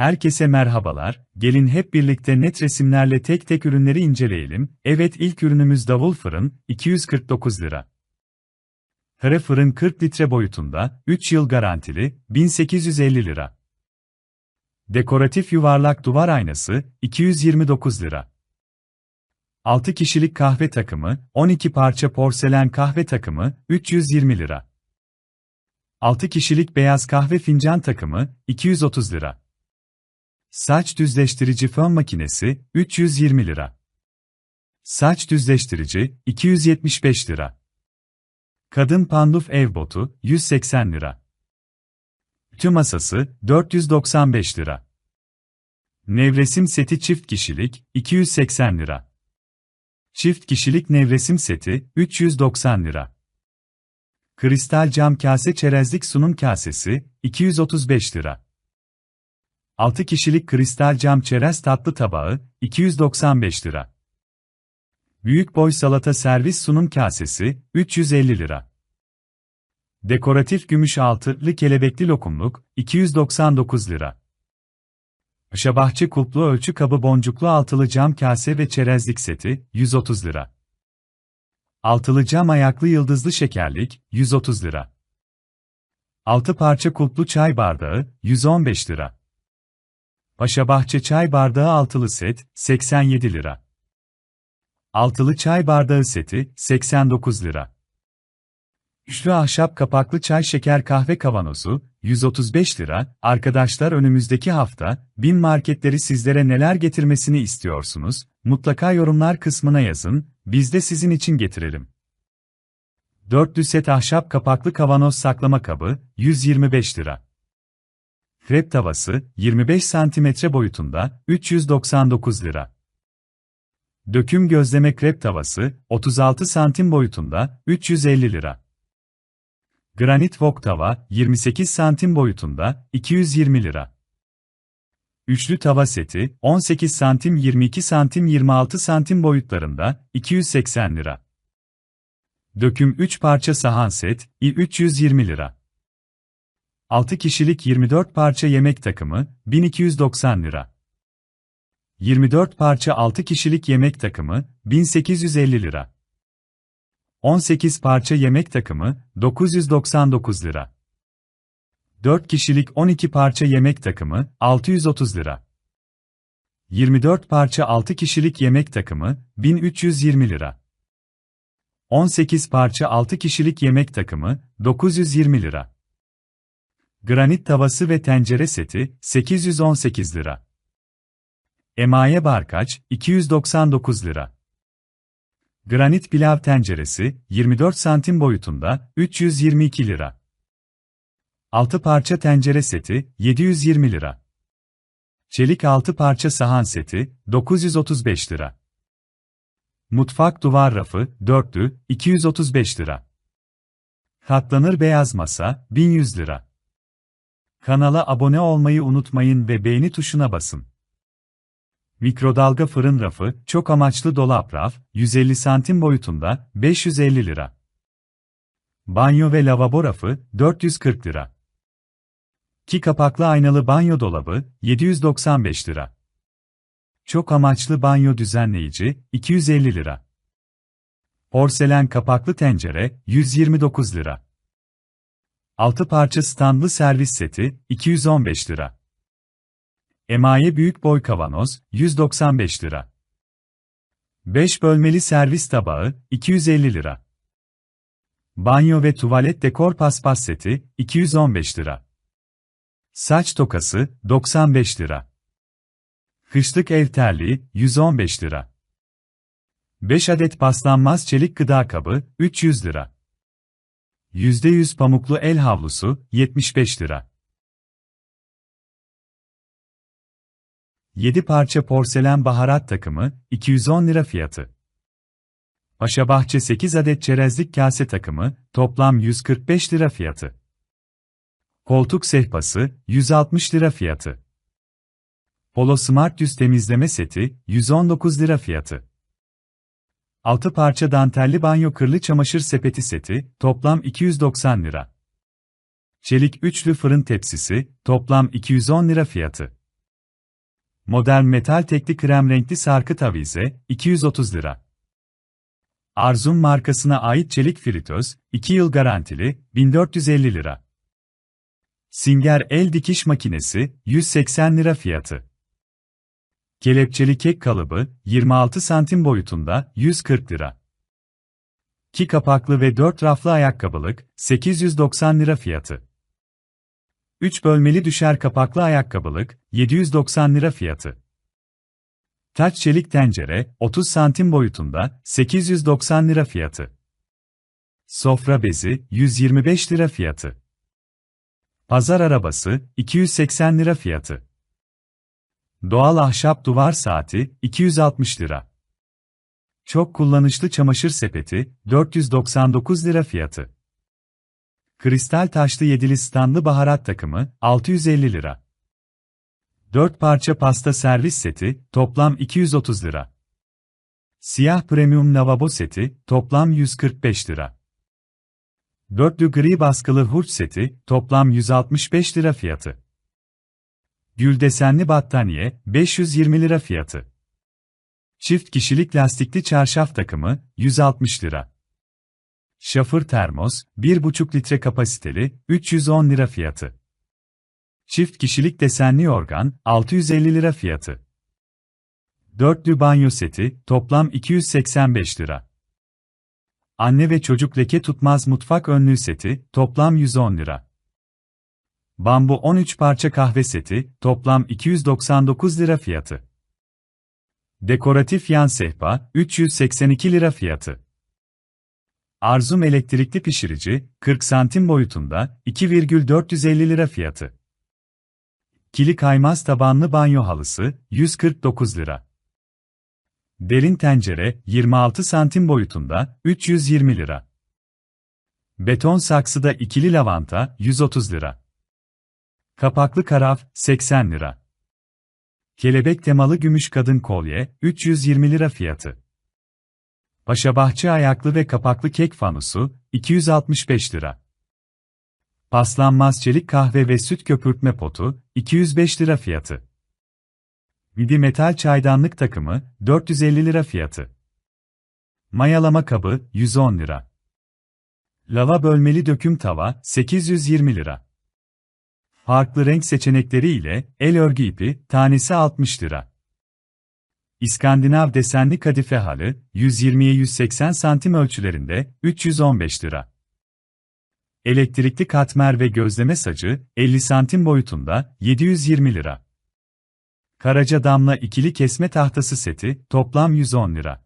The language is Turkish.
Herkese merhabalar, gelin hep birlikte net resimlerle tek tek ürünleri inceleyelim. Evet ilk ürünümüz davul fırın, 249 lira. Kare fırın 40 litre boyutunda, 3 yıl garantili, 1850 lira. Dekoratif yuvarlak duvar aynası, 229 lira. 6 kişilik kahve takımı, 12 parça porselen kahve takımı, 320 lira. 6 kişilik beyaz kahve fincan takımı, 230 lira. Saç düzleştirici fön makinesi, 320 lira. Saç düzleştirici, 275 lira. Kadın panduf ev botu, 180 lira. Tüm masası, 495 lira. Nevresim seti çift kişilik, 280 lira. Çift kişilik nevresim seti, 390 lira. Kristal cam kase çerezlik sunum kasesi, 235 lira. 6 kişilik kristal cam çerez tatlı tabağı, 295 lira. Büyük boy salata servis sunum kasesi, 350 lira. Dekoratif gümüş altılı kelebekli lokumluk, 299 lira. Paşabahçe kulplu ölçü kabı boncuklu altılı cam kase ve çerezlik seti, 130 lira. Altılı cam ayaklı yıldızlı şekerlik, 130 lira. 6 parça kulplu çay bardağı, 115 lira. Paşabahçe çay bardağı altılı set, 87 lira. Altılı çay bardağı seti, 89 lira. Üçlü ahşap kapaklı çay şeker kahve kavanozu, 135 lira. Arkadaşlar önümüzdeki hafta, bin marketleri sizlere neler getirmesini istiyorsunuz? Mutlaka yorumlar kısmına yazın, biz de sizin için getirelim. Dörtlü set ahşap kapaklı kavanoz saklama kabı, 125 lira. Krep tavası, 25 cm boyutunda, 399 lira. Döküm gözleme krep tavası, 36 santim boyutunda, 350 lira. Granit wok tava, 28 santim boyutunda, 220 lira. Üçlü tava seti, 18 santim 22 santim 26 santim boyutlarında, 280 lira. Döküm 3 parça sahan set, 320 lira. 6 kişilik 24 parça yemek takımı, 1290 lira. 24 parça 6 kişilik yemek takımı, 1850 lira. 18 parça yemek takımı, 999 lira. 4 kişilik 12 parça yemek takımı, 630 lira. 24 parça 6 kişilik yemek takımı, 1320 lira. 18 parça 6 kişilik yemek takımı, 920 lira. Granit tavası ve tencere seti, 818 lira. Emaye barkaç, 299 lira. Granit pilav tenceresi, 24 santim boyutunda, 322 lira. 6 parça tencere seti, 720 lira. Çelik 6 parça sahan seti, 935 lira. Mutfak duvar rafı, dörtlü, 235 lira. Katlanır beyaz masa, 1100 lira. Kanala abone olmayı unutmayın ve beğeni tuşuna basın. Mikrodalga fırın rafı, çok amaçlı dolap raf, 150 santim boyutunda, 550 lira. Banyo ve lavabo rafı, 440 lira. Ki kapaklı aynalı banyo dolabı, 795 lira. Çok amaçlı banyo düzenleyici, 250 lira. Porselen kapaklı tencere, 129 lira. 6 parça standlı servis seti, 215 lira. Emaye büyük boy kavanoz, 195 lira. 5 bölmeli servis tabağı, 250 lira. Banyo ve tuvalet dekor paspas seti, 215 lira. Saç tokası, 95 lira. Kışlık ev terliği, 115 lira. 5 adet paslanmaz çelik gıda kabı, 300 lira. %100 pamuklu el havlusu, 75 lira. 7 parça porselen baharat takımı, 210 lira fiyatı. Paşabahçe 8 adet çerezlik kase takımı, toplam 145 lira fiyatı. Koltuk sehpası, 160 lira fiyatı. Polo Smart yüz temizleme seti, 119 lira fiyatı. 6 parça dantelli banyo kırlı çamaşır sepeti seti, toplam 290 lira. Çelik üçlü fırın tepsisi, toplam 210 lira fiyatı. modern metal tekli krem renkli sarkıt avize, 230 lira. Arzum markasına ait çelik fritöz, 2 yıl garantili, 1450 lira. Singer el dikiş makinesi, 180 lira fiyatı. Kelepçeli kek kalıbı, 26 santim boyutunda, 140 lira. Ki kapaklı ve 4 raflı ayakkabılık, 890 lira fiyatı. 3 bölmeli düşer kapaklı ayakkabılık, 790 lira fiyatı. Taç çelik tencere, 30 santim boyutunda, 890 lira fiyatı. Sofra bezi, 125 lira fiyatı. Pazar arabası, 280 lira fiyatı. Doğal ahşap duvar saati, 260 lira. Çok kullanışlı çamaşır sepeti, 499 lira fiyatı. Kristal taşlı yedili standlı baharat takımı, 650 lira. 4 parça pasta servis seti, toplam 230 lira. Siyah premium lavabo seti, toplam 145 lira. Dörtlü gri baskılı hurç seti, toplam 165 lira fiyatı. Gül desenli battaniye, 520 lira fiyatı. Çift kişilik lastikli çarşaf takımı, 160 lira. Şafır termos, 1,5 litre kapasiteli, 310 lira fiyatı. Çift kişilik desenli yorgan, 650 lira fiyatı. Dörtlü banyo seti, toplam 285 lira. Anne ve çocuk leke tutmaz mutfak önlüğü seti, toplam 110 lira. Bambu 13 parça kahve seti, toplam 299 lira fiyatı. Dekoratif yan sehpa, 382 lira fiyatı. Arzum elektrikli pişirici, 40 santim boyutunda, 2,450 lira fiyatı. Kili kaymaz tabanlı banyo halısı, 149 lira. Derin tencere, 26 santim boyutunda, 320 lira. Beton saksıda ikili lavanta, 130 lira. Kapaklı karaf, 80 lira. Kelebek temalı gümüş kadın kolye, 320 lira fiyatı. Paşabahçe ayaklı ve kapaklı kek fanusu, 265 lira. Paslanmaz çelik kahve ve süt köpürtme potu, 205 lira fiyatı. Vidi metal çaydanlık takımı, 450 lira fiyatı. Mayalama kabı, 110 lira. Lava bölmeli döküm tava, 820 lira. Farklı renk seçenekleri ile el örgü ipi, tanesi 60 lira. İskandinav desenli kadife halı, 120'ye 180 santim ölçülerinde, 315 lira. Elektrikli katmer ve gözleme sacı, 50 santim boyutunda, 720 lira. Karaca damla ikili kesme tahtası seti, toplam 110 lira.